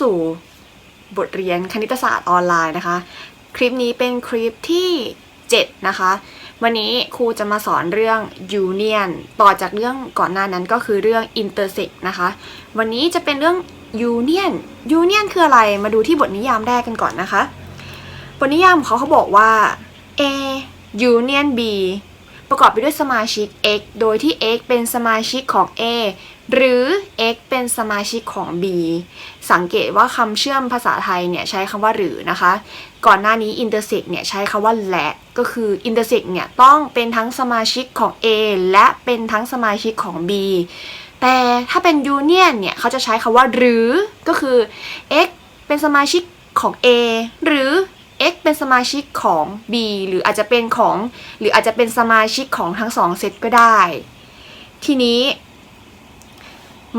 สู่บทเรียนคณิตศาสตร์ออนไลน์นะคะ คลิปนี้เป็นคลิปที่ 7 นะคะ วันนี้ครูจะมาสอนเรื่อง union ต่อจากเรื่องก่อนหน้านั้นก็คือเรื่อง intersect นะคะ วันนี้จะเป็นเรื่อง union union คืออะไรมาดูที่บทนิยามแรกกันก่อนนะคะ บทนิยามของเขาเขาบอกว่า A union B ประกอบไปด้วยสมาชิก x โดยที่ x เป็นสมาชิกของ A หรือ x เป็นสมาชิกของ b สังเกตว่าคำเชื่อมภาษาไทยเนี่ยใช้คำว่าหรือนะคะ ก่อนหน้านี้ intersect เนี่ยใช้คำว่าและ ก็คือ intersect เนี่ยต้องเป็นทั้งสมาชิกของ A และเป็นทั้งสมาชิกของ B แต่ถ้าเป็น union เนี่ยเขาจะใช้คำว่าหรือ ก็คือ x เป็นสมาชิกของ A หรือ x เป็นสมาชิกของ b หรืออาจจะเป็นของ หรืออาจจะเป็นสมาชิกของทั้งสองเซตก็ได้ ทีนี้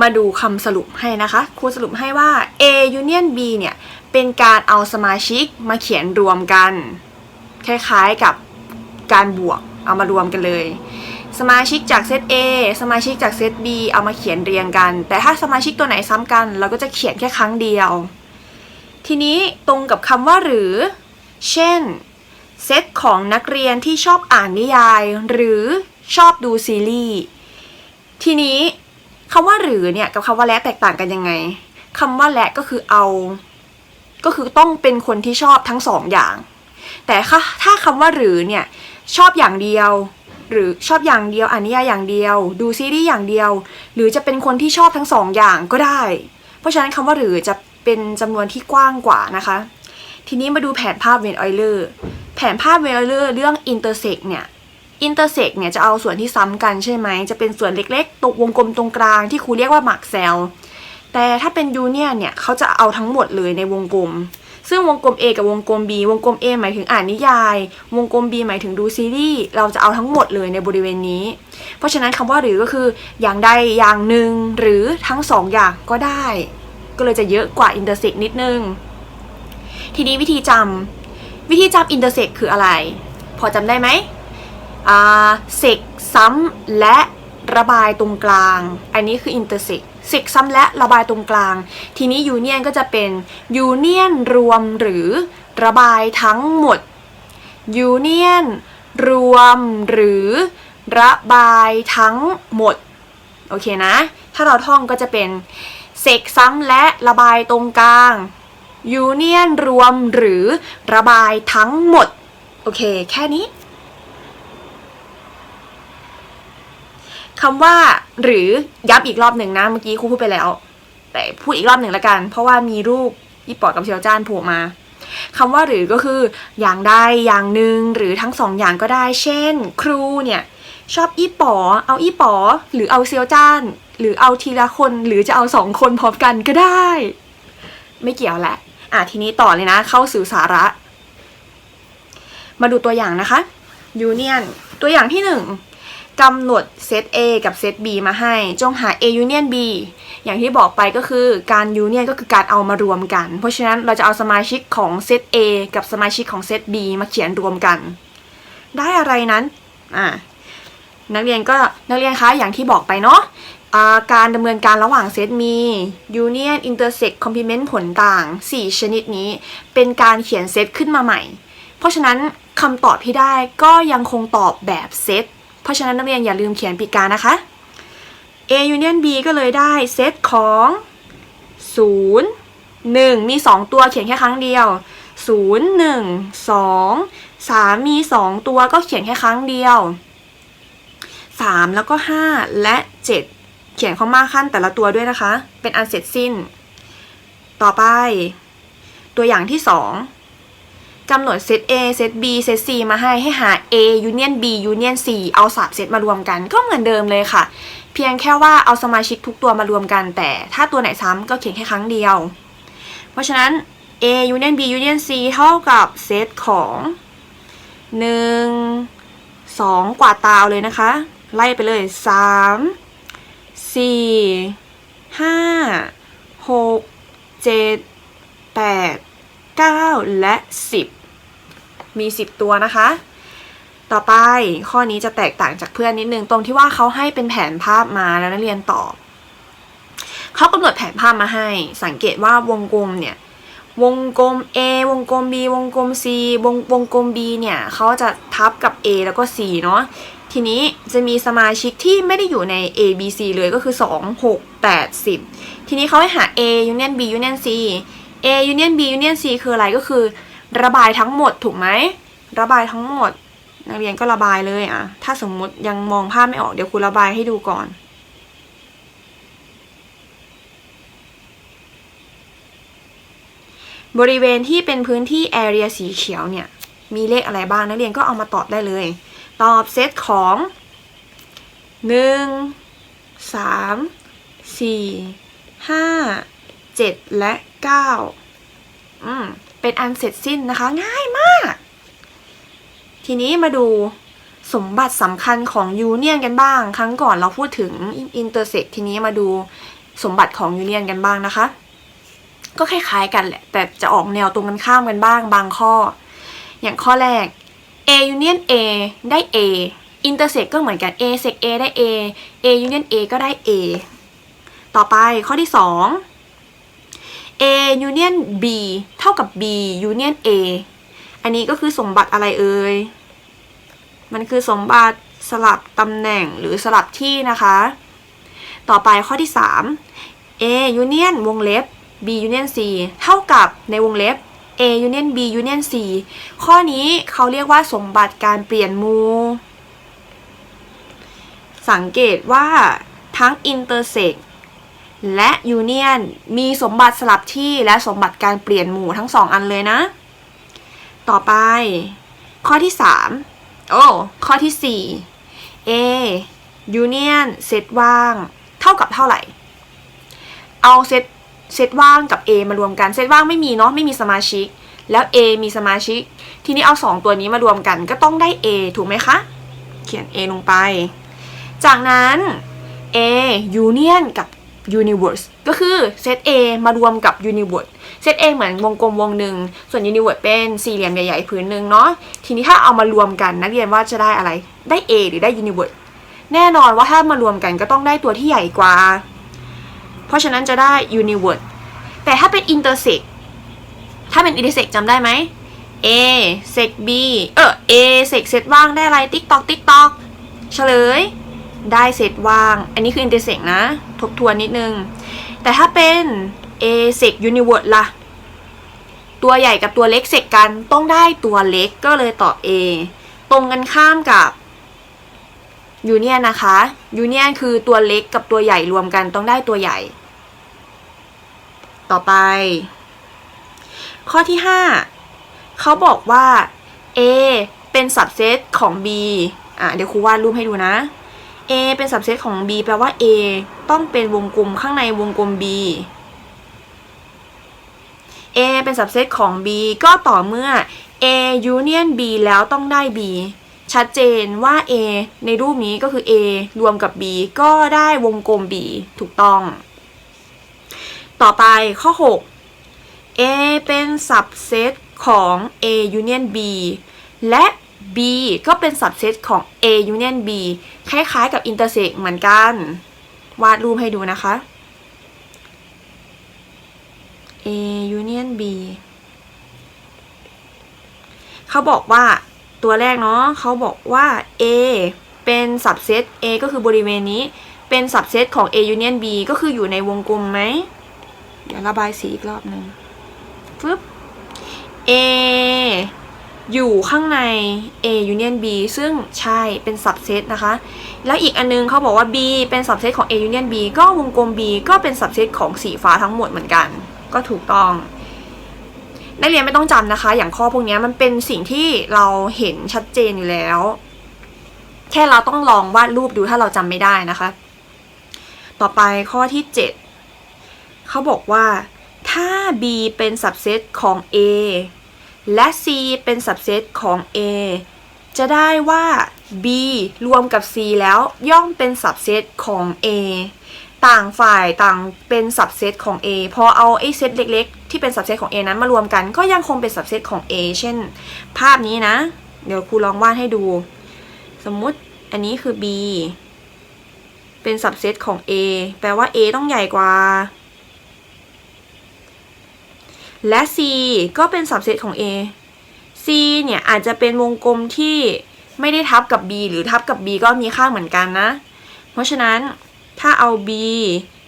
มาดูคำสรุปให้นะคะ ครูสรุปให้ว่า A union B เนี่ย เป็นการเอาสมาชิกมาเขียนรวมกัน คล้ายๆกับการบวกเอามารวมกันเลย สมาชิกจากเซต A สมาชิกจากเซต B เอามาเขียนเรียงกัน แต่ถ้าสมาชิกตัวไหนซ้ำกัน เราก็จะเขียนแค่ครั้งเดียว ทีนี้ตรงกับคำว่าหรือ เช่น เซตของนักเรียนที่ชอบอ่านนิยาย หรือชอบดูซีรีส์ทีนี้ คำว่าหรือเนี่ยกับคำว่าและแตกต่างกันยังไงคำว่าและก็คือเอา ก็คือต้องเป็นคนที่ชอบทั้งสองอย่าง แต่ถ้าถ้าคำว่าหรือเนี่ยชอบอย่างเดียว หรือชอบอย่างเดียวอ่านนิยายอย่างเดียว ดูซีรีส์อย่างเดียว หรือจะเป็นคนที่ชอบทั้งสองอย่างก็ได้ เพราะฉะนั้นคำว่าหรือจะเป็นจำนวนที่กว้างกว่านะคะ ทีนี้มาดูแผนภาพเวนออยเลอร์แผนภาพเวนออยเลอร์เรื่อง intersect เนี่ย intersect เนี่ยจะเอาส่วนที่ซ้ำกันใช่ไหม จะเป็นส่วนเล็กๆตรงวงกลมตรงกลางที่ครูเรียกว่าหมากเซลแต่ถ้าเป็น union เนี่ยเขาจะเอาทั้งหมดเลยในวงกลม ซึ่งวงกลม A กับวงกลม B วงกลม A หมายถึงอ่านนิยาย วงกลม B หมายถึงดูซีรีส์เราจะเอาทั้งหมดเลยในบริเวณนี้ เพราะฉะนั้นคำว่าหรือก็คืออย่างใดอย่างหนึ่งหรือทั้งสองอย่างก็ได้ ก็เลยจะเยอะกว่า intersect นิดนึง ทีนี้วิธีจำวิธีจำ intersect คืออะไร พอจำได้ไหม เสกซ้ำและระบายตรงกลาง อันนี้คือ intersect เสกซ้ำและระบายตรงกลาง ทีนี้ union ก็จะเป็น union รวมหรือระบายทั้งหมด union รวมหรือระบายทั้งหมด โอเคนะ ถ้าเราท่องก็จะเป็นเสกซ้ำและระบายตรงกลาง union รวมหรือระบายทั้งหมด โอเค แค่นี้ คำว่าหรือย้ำอีกรอบหนึ่งนะ เมื่อกี้ครูพูดไปแล้ว แต่พูดอีกรอบหนึ่งละกัน เพราะว่ามีรูปอีปอดกับเชียวจ้านโผล่มาคำว่าหรือก็คืออย่างใดอย่างหนึ่งหรือทั้งสองอย่างก็ได้ เช่น ครูเนี่ยชอบอีป๋อเอาอีป๋อหรือเอาเซียวจ้าน หรือเอาทีละคนหรือจะเอาสองคนพร้อมกันก็ได้ ไม่เกี่ยวแหละอะทีนี้ต่อเลยนะ เข้าสู่สาระ มาดูตัวอย่างนะคะ union ตัวอย่างที่หนึ่ง กำหนดเซต A กับเซต B มาให้ จงหา A union B อย่างที่บอกไปก็คือการ union ก็คือการเอามารวมกัน เพราะฉะนั้นเราจะเอาสมาชิกของเซต A กับสมาชิกของเซต B มาเขียนรวมกัน ได้อะไรนั้นอ่านักเรียนก็นักเรียนคะอย่างที่บอกไปเนาะาการดำเนินการระหว่างเซตมี union intersect complement ผลต่าง 4 ชนิดนี้ เป็นการเขียนเซตขึ้นมาใหม่ เพราะฉะนั้นคำตอบที่ได้ก็ยังคงตอบแบบเซต เพราะฉะนั้นนักเรียนอย่าลืมเขียนปีกานะคะ A union B ก็เลยได้เซตของ 0 1 มี 2 ตัวเขียนแค่ครั้งเดียว 0 1 2 3 มี 2 ตัวก็เขียนแค่ครั้งเดียว 3 แล้วก็ 5 และ 7 เขียนข้อมาขั้นแต่ละตัวด้วยนะคะ เป็นอันเสร็จสิ้น ต่อไป ตัวอย่างที่ 2 กำหนดเซต A เซต B เซต C มาให้ให้หา A union B union C เอาสามเซตมารวมกันก็เหมือนเดิมเลยค่ะ เพียงแค่ว่าเอาสมาชิกทุกตัวมารวมกัน แต่ถ้าตัวไหนซ้ำก็เขียนแค่ครั้งเดียว เพราะฉะนั้น A union B union C เท่ากับเซตของ 1 2 กว่าตาวเลยนะคะ ไล่ไปเลย 3 4 5 6 7 8 9 และ 10 มี 10 ตัวนะคะ ต่อไปข้อนี้จะแตกต่างจากเพื่อนนิดนึงตรงที่ว่าเขาให้เป็นแผนภาพมาแล้วนักเรียนตอบเขากำหนดแผนภาพมาให้ สังเกตว่าวงกลมเนี่ยวงกลม A วงกลม B วงกลม C วงวงกลม B เนี่ยเขาจะทับกับ A แล้วก็ C เนาะทีนี้จะมีสมาชิกที่ไม่ได้อยู่ใน A B C เลยก็คือ 2 6 8 10 ทีนี้เขาให้หา A union B union C A union B union C คืออะไรก็คือ ระบายทั้งหมดถูกไหม ระบายทั้งหมด นักเรียนก็ระบายเลยอะ ถ้าสมมุติยังมองภาพไม่ออกเดี๋ยวครูระบายให้ดูก่อน บริเวณที่เป็นพื้นที่ area สีเขียวเนี่ย มีเลขอะไรบ้างนักเรียนก็เอามาตอบได้เลย ตอบเซตของ1 3 4 5 7และ9อืม เป็นอันเสร็จสิ้นนะคะ ง่ายมาก ทีนี้มาดูสมบัติสำคัญของยูเนียนกันบ้าง ครั้งก่อนเราพูดถึงอินเตอร์เซ็กทีนี้มาดูสมบัติของยูเนียนกันบ้างนะคะ ก็คล้ายๆกันแหละ แต่จะออกแนวตรงกันข้ามกันบ้างบางข้อ อย่างข้อแรก A union A ได้ A intersect ก็เหมือนกัน A sec A ได้ A A union A ก็ได้ A ต่อไปข้อที่ 2 A union B เท่ากับ B union A อันนี้ก็คือสมบัติอะไรเอ่ย มันคือสมบัติสลับตำแหน่งหรือสลับที่นะคะ ต่อไปข้อที่ 3 A union วงเล็บ B union C เท่ากับในวงเล็บ A union B union C ข้อนี้เขาเรียกว่าสมบัติการเปลี่ยนมูสังเกตว่าทั้ง intersect และ union มีสมบัติสลับที่และสมบัติการเปลี่ยนหมู่ทั้งสองอันเลยนะ ต่อไป ข้อที่ 3 โอ้ ข้อที่ 4 A union เซตว่าง เท่ากับเท่าไหร่ เอาเซตเซตว่างกับ A มารวมกัน เซตว่างไม่มีเนาะไม่มีสมาชิก แล้ว A มีสมาชิก ทีนี้เอา 2 ตัวนี้มารวมกันก็ต้องได้ A ถูกไหมคะ เขียน A ลงไป จากนั้น A union กับ universe ก็คือเซต A มารวมกับ universe เซต A เหมือนวงกลมวงหนึ่ง ส่วน universe เป็นสี่เหลี่ยมใหญ่ๆผืนหนึ่งเนาะ ทีนี้ถ้าเอามารวมกันนักเรียนว่าจะได้อะไร ได้ A หรือได้ universe แน่นอนว่าถ้ามารวมกันก็ต้องได้ตัวที่ใหญ่กว่า เพราะฉะนั้นจะได้ universe แต่ถ้าเป็น intersect ถ้าเป็น intersect จำได้ไหม A sec B เออ A sec เซตว่างได้อะไร ติ๊กตอกติ๊กตอกเฉลย ได้เซตว่าง อันนี้คือ intersect นะ ทบทวนนิดนึง แต่ถ้าเป็น A sec universe ล่ะ ตัวใหญ่กับตัวเล็กเสกกันต้องได้ตัวเล็กก็เลยตอบ A ตรงกันข้ามกับ union นะคะ union คือตัวเล็กกับตัวใหญ่รวมกันต้องได้ตัวใหญ่ ต่อไป ข้อที่ 5 เขาบอกว่า A เป็น subset ของ B อะเดี๋ยวครูวาดรูปให้ดูนะ A เป็น subset ของ B แปลว่า A ต้องเป็นวงกลมข้างในวงกลม B A เป็น subset ของ B ก็ต่อเมื่อ A union B แล้วต้องได้ B ชัดเจนว่า A ในรูปนี้ก็คือ A รวมกับ B ก็ได้วงกลม B ถูกต้อง ต่อไปข้อ 6 A เป็น subset ของ A union B และ B ก็เป็น subset ของ A union B คล้ายๆกับ intersect เหมือนกัน วาดรูปให้ดูนะคะ A union B เขาบอกว่าตัวแรกเนาะเขาบอกว่า A เป็น subset A ก็คือบริเวณนี้ เป็น subset ของ A union B ก็คืออยู่ในวงกลมไหม เดี๋ยวระบายสีอีกรอบหนึ่งฟึบ A อยู่ข้างใน A union B ซึ่งใช่เป็น subset นะคะ แล้วอีกอันนึงเขาบอกว่า B เป็น subset ของ A union B ก็วงกลม B ก็เป็น subset ของสีฟ้าทั้งหมดเหมือนกัน ก็ถูกต้องนักเรียนไม่ต้องจำนะคะ อย่างข้อพวกนี้มันเป็นสิ่งที่เราเห็นชัดเจนอยู่แล้ว แค่เราต้องลองวาดรูปดูถ้าเราจำไม่ได้นะคะ ต่อไปข้อที่ 7เขาบอกว่าถ้า B เป็น subset ของ A และ C เป็น subset ของ A จะได้ว่า B รวมกับ C แล้วย่อมเป็น subset ของ A ต่างฝ่ายต่างเป็น subset ของ A พอเอาไอ้เซตเล็กๆ ที่เป็น subset ของ A นั้นมารวมกันก็ยังคงเป็น subset ของ A เช่น ภาพนี้นะ เดี๋ยวครูลองวาดให้ดู สมมุติอันนี้คือ B เป็นสับเซตของ A แปลว่า A ต้องใหญ่กว่า และ C ก็เป็นสับเซตของ A C เนี่ยอาจจะเป็นวงกลมที่ไม่ได้ทับกับ B หรือทับกับ B ก็มีค่าเหมือนกันนะ เพราะฉะนั้นถ้าเอา B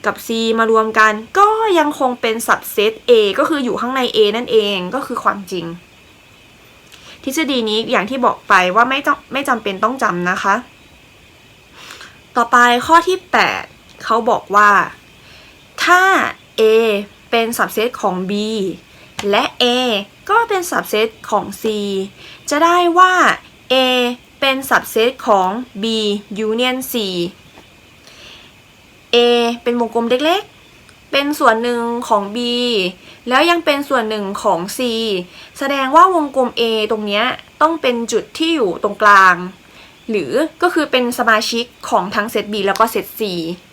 กับ C มารวมกัน ก็ยังคงเป็นสับเซต A ก็คืออยู่ข้างใน A นั่นเองก็คือความจริง ทฤษฎีนี้อย่างที่บอกไปว่าไม่ต้องไม่จำเป็นต้องจำนะคะ ต่อไปข้อที่ 8 เขาบอกว่า ถ้า A เป็นสับเซตของ B และ A ก็เป็นสับเซตของ C จะได้ว่า A เป็นสับเซตของ B union C A เป็นวงกลมเล็กๆ เป็นส่วนหนึ่งของ B แล้วยังเป็นส่วนหนึ่งของ C แสดงว่าวงกลม A ตรงเนี้ยต้องเป็นจุดที่อยู่ตรงกลาง หรือก็คือเป็นสมาชิกของทั้งเซต B แล้วก็เซต C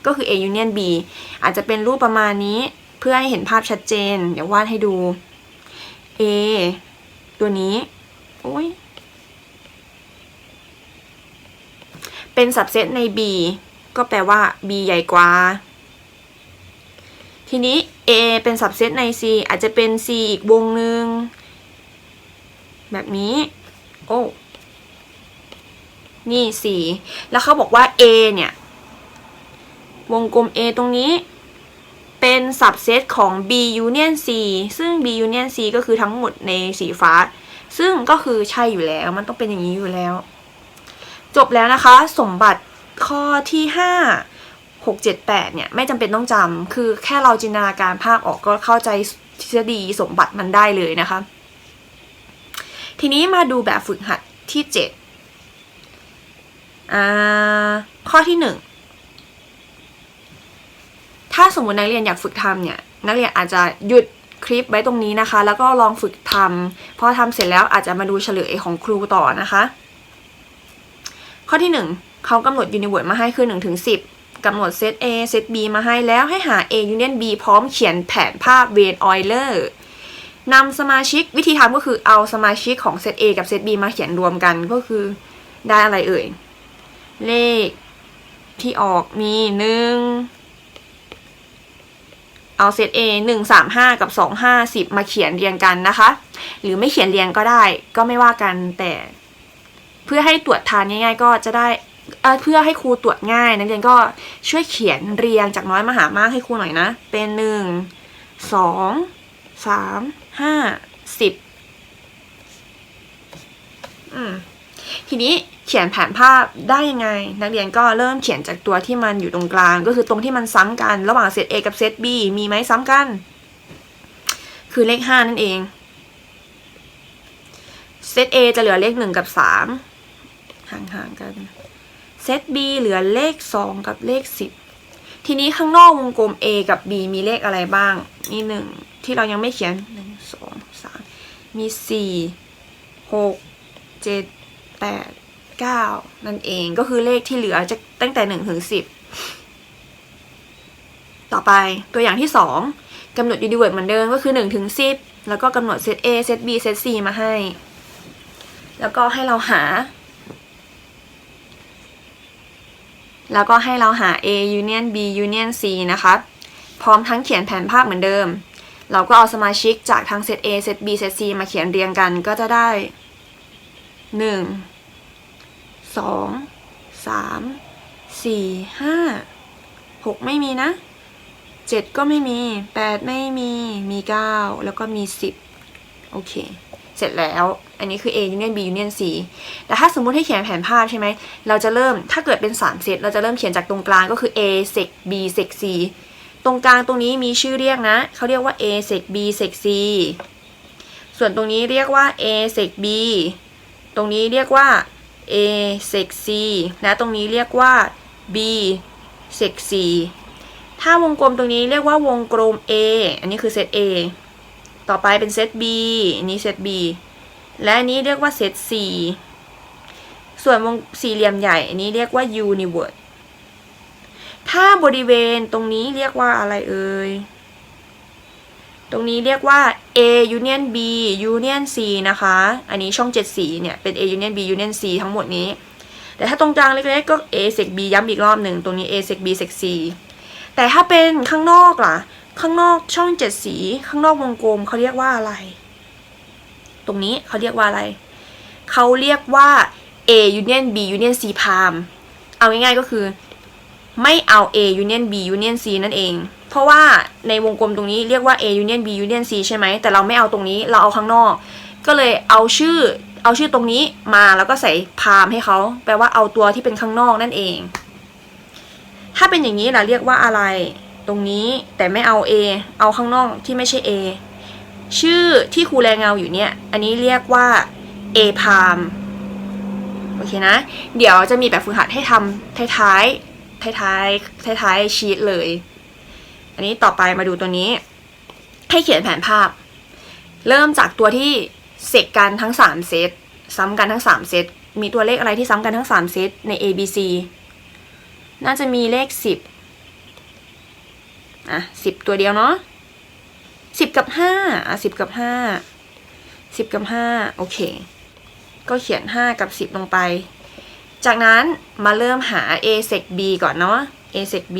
ก็คือ A union B อาจจะเป็นรูปประมาณนี้ เพื่อให้เห็นภาพชัดเจน เดี๋ยววาดให้ดู A ตัวนี้ โอ้ย เป็นสับเซตใน B ก็แปลว่า B ใหญ่กว่า ทีนี้ A เป็นสับเซตใน C อาจจะเป็น C อีกวงหนึ่ง แบบนี้ โอ้ นี่ C แล้วเขาบอกว่า A เนี่ย วงกลม A ตรงนี้ เป็นสับเซตของ B union C ซึ่ง B union C ก็คือทั้งหมดในสีฟ้า ซึ่งก็คือใช่อยู่แล้ว มันต้องเป็นอย่างนี้อยู่แล้ว จบแล้วนะคะ สมบัติข้อที่ 5 6 7 8 เนี่ย ไม่จำเป็นต้องจำ คือแค่เราจินตนาการภาพออกก็เข้าใจทฤษฎีสมบัติมันได้เลยนะคะ ทีนี้มาดูแบบฝึกหัดที่ 7 อ่า ข้อที่ 1 ถ้าสมมตินักเรียนอยากฝึกทำเนี่ย นักเรียนอาจจะหยุดคลิปไว้ตรงนี้นะคะ แล้วก็ลองฝึกทำพอทำเสร็จแล้วอาจจะมาดูเฉลยของครูต่อนะคะ ข้อที่ 1เขากำหนดยูนิเวิร์ดมาให้คือ1ถึง10กำหนดเซต A เซต B มาให้แล้วให้หา A union B พร้อมเขียนแผนภาพเวนออยเลอร์นำสมาชิกวิธีทำก็คือเอาสมาชิกของเซต A กับเซต B มาเขียนรวมกันก็คือได้อะไรเอ่ย เลขที่ออกมีหนึ่ง เอาเซต A หนึ่งสามห้ากับสองห้าสิบมาเขียนเรียงกันนะคะ หรือไม่เขียนเรียงก็ได้ก็ไม่ว่ากันแต่เพื่อให้ตรวจทานง่ายๆ ก็จะได้เเพื่อให้ครูตรวจง่ายนักเรียนก็ช่วยเขียนเรียงจากน้อยมาหามากให้ครูหน่อยนะ เป็นหนึ่งสองสามห้าสิบอืมทีนี้ เขียนแผนภาพได้ยังไง นักเรียนก็เริ่มเขียนจากตัวที่มันอยู่ตรงกลาง ก็คือตรงที่มันซ้ำกัน ระหว่างเซต A กับเซต B มีไหมซ้ำกัน คือเลขห้านั่นเองเซต A จะเหลือเลขหนึ่งกับสามห่างๆกันเซต B เหลือเลขสองกับเลขสิบทีนี้ข้างนอกวงกลม A กับ B มีเลขอะไรบ้างมีหนึ่งที่เรายังไม่เขียนหนึ่งสองสามมีสี่หก เก้านั่นเองก็คือเลขที่เหลือจะตั้งแต่หนึ่งถึงสิบต่อไปตัวอย่างที่สองกำหนดยูนิเวิร์ดเหมือนเดิมก็คือหนึ่งถึงสิบแล้วก็กำหนดเซต A เซต B เซต C มาให้ แล้วก็ให้เราหา แล้วก็ให้เราหา A union B union C นะคะพร้อมทั้งเขียนแผนภาพเหมือนเดิม เราก็เอาสมาชิกจากทั้งเซต A เซต B เซต C มาเขียนเรียงกันก็จะได้หนึ่ง สองสามสี่ห้าหกไม่มีนะเจ็ดก็ไม่มีแปดไม่มีมีเก้าแล้วก็มีสิบโอเค เสร็จแล้ว อันนี้คือ A union B union C แต่ถ้าสมมุติให้เขียนแผนภาพใช่ไหม เราจะเริ่มถ้าเกิดเป็น 3 เซตเราจะเริ่มเขียนจากตรงกลางก็คือ A sec B sec C ตรงกลางตรงนี้มีชื่อเรียกนะ เขาเรียกว่า A sec B sec C ส่วนตรงนี้เรียกว่า A sec B ตรงนี้เรียกว่า A sec C และตรงนี้เรียกว่า B sec C ถ้าวงกลมตรงนี้เรียกว่าวงกลม A อันนี้คือเซต A ต่อไปเป็นเซต B อันนี้เซต B และอันนี้เรียกว่าเซต C ส่วนวงสี่เหลี่ยมใหญ่ อันนี้เรียกว่า universe ถ้าบริเวณตรงนี้เรียกว่าอะไรเอ่ย ตรงนี้เรียกว่า A union B union C นะคะ อันนี้ช่อง 7 สีเนี่ย เป็น A union B union C ทั้งหมดนี้ แต่ถ้าตรงกลางเล็กๆก็ a sec b ย้ำอีกรอบหนึ่ง ตรงนี้ a sec b sec c แต่ถ้าเป็นข้างนอกล่ะ ข้างนอกช่องเจ็ดสี ข้างนอกวงกลมเขาเรียกว่าอะไร ตรงนี้เขาเรียกว่าอะไร เขาเรียกว่า a union b union c พามเอาง่ายๆก็คือ ไม่เอา a union b union c นั่นเอง เพราะว่าในวงกลมตรงนี้เรียกว่า a union b union c ใช่ไหม แต่เราไม่เอาตรงนี้ เราเอาข้างนอก ก็เลยเอาชื่อ เอาชื่อตรงนี้มาแล้วก็ใส่พามให้เขา แปลว่าเอาตัวที่เป็นข้างนอกนั่นเอง ถ้าเป็นอย่างนี้เราเรียกว่าอะไร ตรงนี้แต่ไม่เอา a เอาข้างนอกที่ไม่ใช่ a ชื่อที่ครูแรงเงาอยู่เนี่ย อันนี้เรียกว่า a พามโอเคนะ เดี๋ยวจะมีแบบฝึกหัดให้ทำท้ายๆท้ายๆท้ายๆชีตเลย อันนี้ต่อไปมาดูตัวนี้ ให้เขียนแผนภาพ เริ่มจากตัวที่เสกกันทั้ง 3 เซต ซ้ำกันทั้ง 3 เซต มีตัวเลขอะไรที่ซ้ำกันทั้ง 3 เซตใน A B C น่าจะมีเลข 10อะ10 ตัวเดียวเนาะ10 กับ 5อะ10 กับ 5 10 กับ 5 โอเค ก็เขียน 5 กับ 10 ลงไป จากนั้นมาเริ่มหา a sec b ก่อนเนาะ a sec b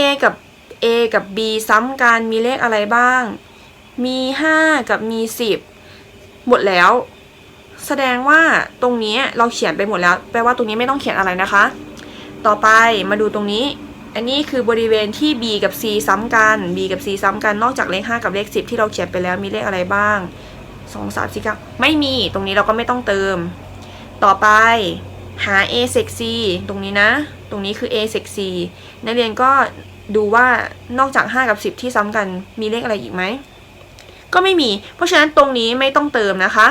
a กับ a กับ b ซ้ำกันมีเลขอะไรบ้าง มี 5 กับมี 10 หมดแล้ว แสดงว่าตรงนี้เราเขียนไปหมดแล้ว แปลว่าตรงนี้ไม่ต้องเขียนอะไรนะคะ ต่อไปมาดูตรงนี้ อันนี้คือบริเวณที่ b กับ c ซ้ำกัน b กับ c ซ้ำกัน นอกจากเลข 5 กับเลข 10 ที่เราเขียนไปแล้วมีเลขอะไรบ้าง 2 3 4 9ไม่มี ตรงนี้เราก็ไม่ต้องเติม ต่อไปหา a sec c ตรงนี้นะ ตรงนี้คือ a sec c นักเรียนก็ ดูว่านอกจาก 5 กับ 10 ที่ซ้ำกันมีเลขอะไรอีกไหม ก็ไม่มี เพราะฉะนั้นตรงนี้ไม่ต้องเติมนะคะ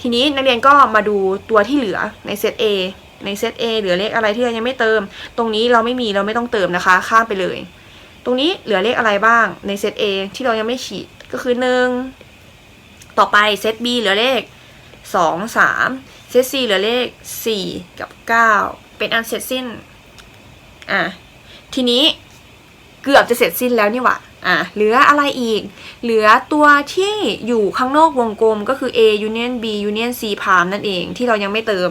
ทีนี้นักเรียนก็มาดูตัวที่เหลือในเซต A ในเซต A เหลือเลขอะไรที่เรายังไม่เติม ตรงนี้เราไม่มีเราไม่ต้องเติมนะคะ ข้ามไปเลย ตรงนี้เหลือเลขอะไรบ้างในเซต A ที่เรายังไม่ขีดก็คือ 1 ต่อไปเซต B เหลือเลข 2 3 เซต C เหลือเลข 4 กับ 9 เป็นอันเสร็จสิ้น อะ ทีนี้ เกือบจะเสร็จสิ้นแล้วนี่หว่าอะเหลืออะไรอีก เหลือตัวที่อยู่ข้างนอกวงกลมก็คือ A union B union C พามนั่นเองที่เรายังไม่เติม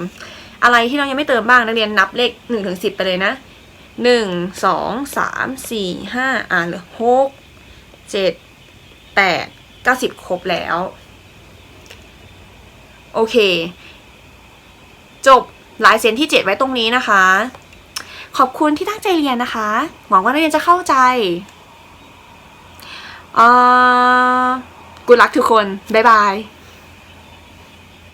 อะไรที่เรายังไม่เติมบ้างนักเรียนนับเลข1ถึง10ไปเลยนะ 1 2 3 4 5 อะเหลือ6 7 8 9 10ครบแล้ว โอเค จบลายเซ็นที่ 7 ไว้ตรงนี้นะคะ ขอบคุณที่ตั้งใจเรียนนะคะ หวังว่านักเรียนจะเข้าใจเอ่อ good luck ทุกคน บ๊ายบาย